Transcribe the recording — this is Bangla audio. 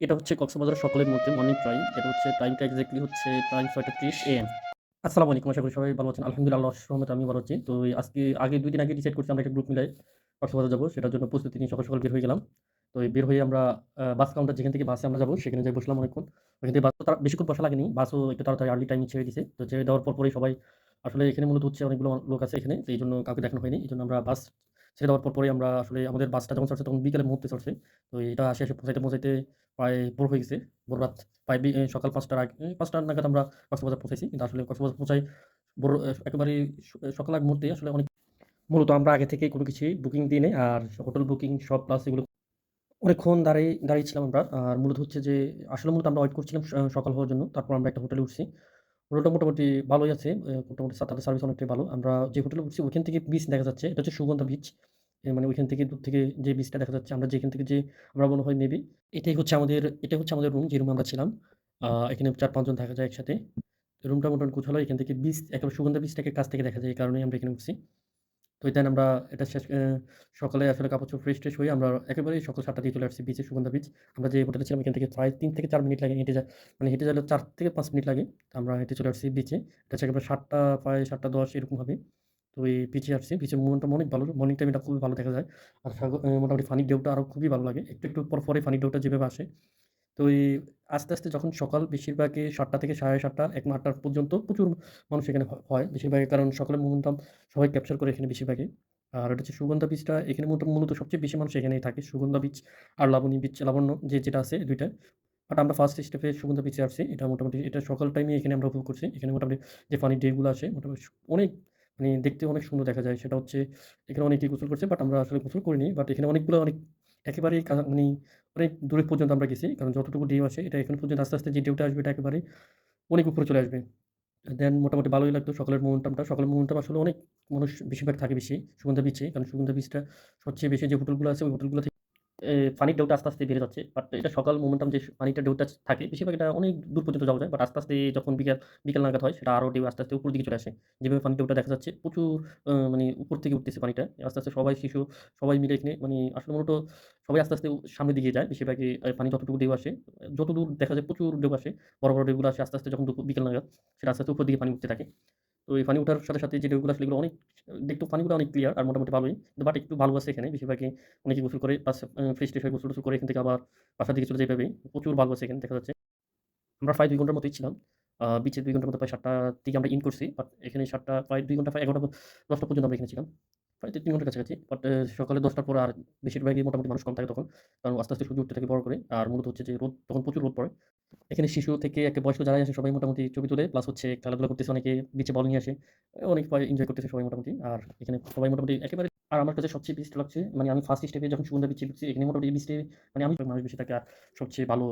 এটা হচ্ছে কক্সবাজার সকলের মধ্যে মর্নিং টাইম। এটা হচ্ছে টাইমটা এক্সাক্টলি হচ্ছে টাইম ৬টা ৩০ এএম। আসসালামু আলাইকুম। আশা করি সবাই ভালো আছেন। আলহামদুলিল্লাহ রহমতে আমি ভালো আছি। তো আজকে আগে ২ দিন আগে ডিসাইড করছি আমরা একটা গ্রুপ মিলায়ে কক্সবাজার যাব। সেটার জন্য প্রস্তুতি নিয়ে সকাল, সকাল বের হয়ে গেলাম। তো বের হয়ে আমরা বাস কাউন্টার যেখান থেকে বাসে আমরা যাব সেখানে যেয়ে বসলাম অনেকক্ষণ। ওখান থেকে বাস তো তারা বেশিক্ষণ বসা লাগেনি। বাসও একটু তাড়াতাড়ি আর্লি টাইমে ছেড়ে দিছে। তো ছেড়ে দেওয়ার পর পরেই সবাই আসলে এখানে মূলত হচ্ছে অনেকগুলো লোক আছে এখানে। তো এইজন্য কাউকে দেখানো হয়নি। এই জন্য আমরা বাস ছেড়ে দেওয়ার পর পরেই আমরা আসলে আমাদের বাসটা যখন ছাড়ছে তখন বিকেলের মুহূর্তে চলছে তো এটা আসে, আসে পৌঁছাইতে, পৌঁছাইতে প্রায় ভোর হয়ে গেছে। ভোর রাত প্রায় সকাল ৫ টার আগ ৫ টা নাগাদ আমরা কক্সবাজার পৌঁছাইছি। কিন্তু আসলে কক্সবাজার পৌঁছাই ভোর এ একেবারেই স সকাল আগ মুহূর্তে আসলে অনেক মূলত আমরা আগে থেকেই কোনো কিছুই বুকিং দিই নেই আর হোটেল বুকিং সব প্লাস এগুলো অনেকক্ষণ দাঁড়িয়ে দাঁড়িয়েছিলাম আমরা। আর মূলত হচ্ছে যে আসলে মূলত আমরা ওয়েট করছিলাম সকাল হওয়ার জন্য। তারপর আমরা একটা হোটেলে উঠছি। হোটেলটা মোটামুটি ভালোই আছে। মোটামুটি তাদের সার্ভিস অনেকটাই ভালো। আমরা যে হোটেলে উঠছি, ওইখান থেকে বিচ দেখা যাচ্ছে। এটা হচ্ছে সুগন্ধা বিচ। মানে ওইখান থেকে দূর থেকে যে বিচটা দেখা যাচ্ছে, আমরা যেখান থেকে যে, আমরা মনে হয় মেবি এটাই হচ্ছে আমাদের, এটাই হচ্ছে আমাদের রুম যে রুমে আমরা ছিলাম। এখানে ৪-৫ জন থাকা যায় একসাথে। রুমটা মোটামুটি গোছালো। এখান থেকে বিচ একেবারে সুগন্ধা বিচটাকে কাছ থেকে দেখা যায়। এই কারণেই আমরা এখানে উঠছি। তো দেন আমরা এটা শেষ সকালে আসলে কাপড়-চোপড় ফ্রেশ-ট্রেশ হয়ে আমরা একেবারেই সকাল ৭ টা দিয়ে চলে আসছি বিচে সুগন্ধা বিচ। আমরা যে হোটেলে ছিলাম এখান থেকে প্রায় তিন থেকে চার মিনিট লাগে হেঁটে যা মানে হেঁটে গেলে চার থেকে পাঁচ মিনিট লাগে। আমরা হেঁটে চলে আসছি বিচে। এটা হচ্ছে একেবারে সাতটা প্রায় ৭ টা ১০ এরকম হবে। তো এই পিছিয়ে আসছি। বিচের মোমেন্টাম অনেক ভালো। মর্নিং টাইম এটা খুবই ভালো দেখা যায়। আর মোটামুটি ফানি ঢেউটা আরও খুবই ভালো লাগে। একটু, একটু পর পরে ফানি ঢেউটা যেভাবে আসে। তো এই আস্তে, আস্তে যখন সকাল বেশিরভাগই সাতটা থেকে ৭:৩০ একদম ৮ টা পর্যন্ত প্রচুর মানুষ এখানে হয়। বেশিরভাগই কারণ সকালের মোমেন্টাম সবাই ক্যাপচার করে এখানে বেশিরভাগই। আর এটা হচ্ছে সুগন্ধা বিচটা এখানে মূলত সবচেয়ে বেশি মানুষ এখানেই থাকে। সুগন্ধা বিচ আর লাবণী বিচ, লাবণ্য যে যেটা আছে ২ টা। বাট আমরা ফার্স্ট স্টেপে সুগন্ধা বিচে আসছি। এটা মোটামুটি এটা সকাল টাইমে এখানে আমরা উপভোগ করছি। এখানে মোটামুটি যে পানির ডেগুলো আছে মোটামুটি অনেক মানে দেখতে অনেক সুন্দর দেখা যায়। সেটা হচ্ছে এখানে অনেকেই গোসল করছে। বাট আমরা আসলে গোসল করিনি। বাট এখানে অনেকগুলো অনেক একেবারেই মানে অনেক দূরে পর্যন্ত আমরা গেছি। কারণ যতটুকু ডিউ আছে এটা এখন পর্যন্ত আস্তে, আস্তে যে ডিউটা আসবে এটা একেবারে অনেক উপরে চলে আসবে। দেন মোটামুটি ভালোই লাগতো সকালের মোমেন্টামটা। সকালের মোমেন্টাম আসলে অনেক মানুষ বেশিরভাগ থাকে বেশি সুগন্ধা বিচে। কারণ সুগন্ধা বিচটা সবচেয়ে বেশি যে হোটেলগুলো আছে ওই হোটেলগুলো পানির ঢেউটা আস্তে, আস্তে বেড়ে যাচ্ছে। বাট এটা সকাল মোমেন্টাম যে পানিটা ঢেউটা থাকে বেশিরভাগ এটা অনেক দূর পর্যন্ত যাওয়া যায়। বাট আস্তে, আস্তে যখন বিকাল, বিকাল নাগাদ হয় সেটা আরও ঢেউ আস্তে, আস্তে উপর দিকে চলে আসে। যেভাবে পানির ঢেউটা দেখা যাচ্ছে প্রচুর মানে উপর থেকে উঠতেছে পানিটা। আস্তে, আস্তে সবাই শিশু সবাই মিলে এখানে মানি আসলে মূলত সবাই আস্তে, আস্তে সামনের দিকে যায়। বেশিরভাগই পানি যতটুকু ঢেউ আসে, যতদূর দেখা যায় প্রচুর ঢেউ আসে। বড়, বড় ঢেউগুলো আসে আস্তে, আস্তে যখন বিকেল নাগাদ সেটা আস্তে, আস্তে উপর দিকে পানি উঠতে থাকে। তো এই ফানি উঠার সাথে, সাথে যে ঢেউগুলো আসলে এগুলো অনেক দেখতে পানিগুলো অনেক ক্লিয়ার আর মোটামুটি ভালোই। বাট একটু ভালো আছে এখানে। বেশিরভাগই অনেকে গোসল করে পাশে আ ফ্রেশ-ট্রেশ হয়ে গোসল-টোসল করে এখান থেকে আবার বাসার দিকে চলে যায় এভাবেই। প্রচুর ভালো আছে এখানে দেখা যাচ্ছে। আমরা প্রায় দুই ঘণ্টার মতোই ছিলাম। বিচের দুই ২ ঘণ্টার মতো প্রায় ৭ টার দিকে আমরা ইন করছি। বাট এখানে সাতটা প্রায় দুই ঘণ্টা প্রায় এগারোটা দশটা পর্যন্ত আমরা এখানে ছিলাম। প্রায় তিন ঘণ্টার কাছাকাছি। বাট সকালে ১০ টার পরে আর বেশিরভাগই মোটামুটি মানুষ কম থাকে তখন। কারণ আস্তে, আস্তে সূর্য উঠতে থাকে বড় করে। আর মূলত হচ্ছে যে রোদ তখন প্রচুর রোদ পড়ে। এখানে শিশু থেকে একে বয়স্ক যারাই আসে সবাই মোটামুটি ছবি তোলে। প্লাস হচ্ছে খেলাধুলা করতেছে অনেকে বিচে বল নিয়ে আসে। অনেক এনজয় করতেছে সবাই মোটামুটি। আর এখানে সবাই মোটামুটি একেবারে আর আমার কাছে সবচেয়ে বেস্ট লাগছে মানে আমি ফার্স্ট স্টেপে যখন সুগন্ধা বিচে ঢুকছি এখানে মোটামুটি বিচটাই মানে আমি মানুষ বেশি থাকে আর সবচেয়ে ভালো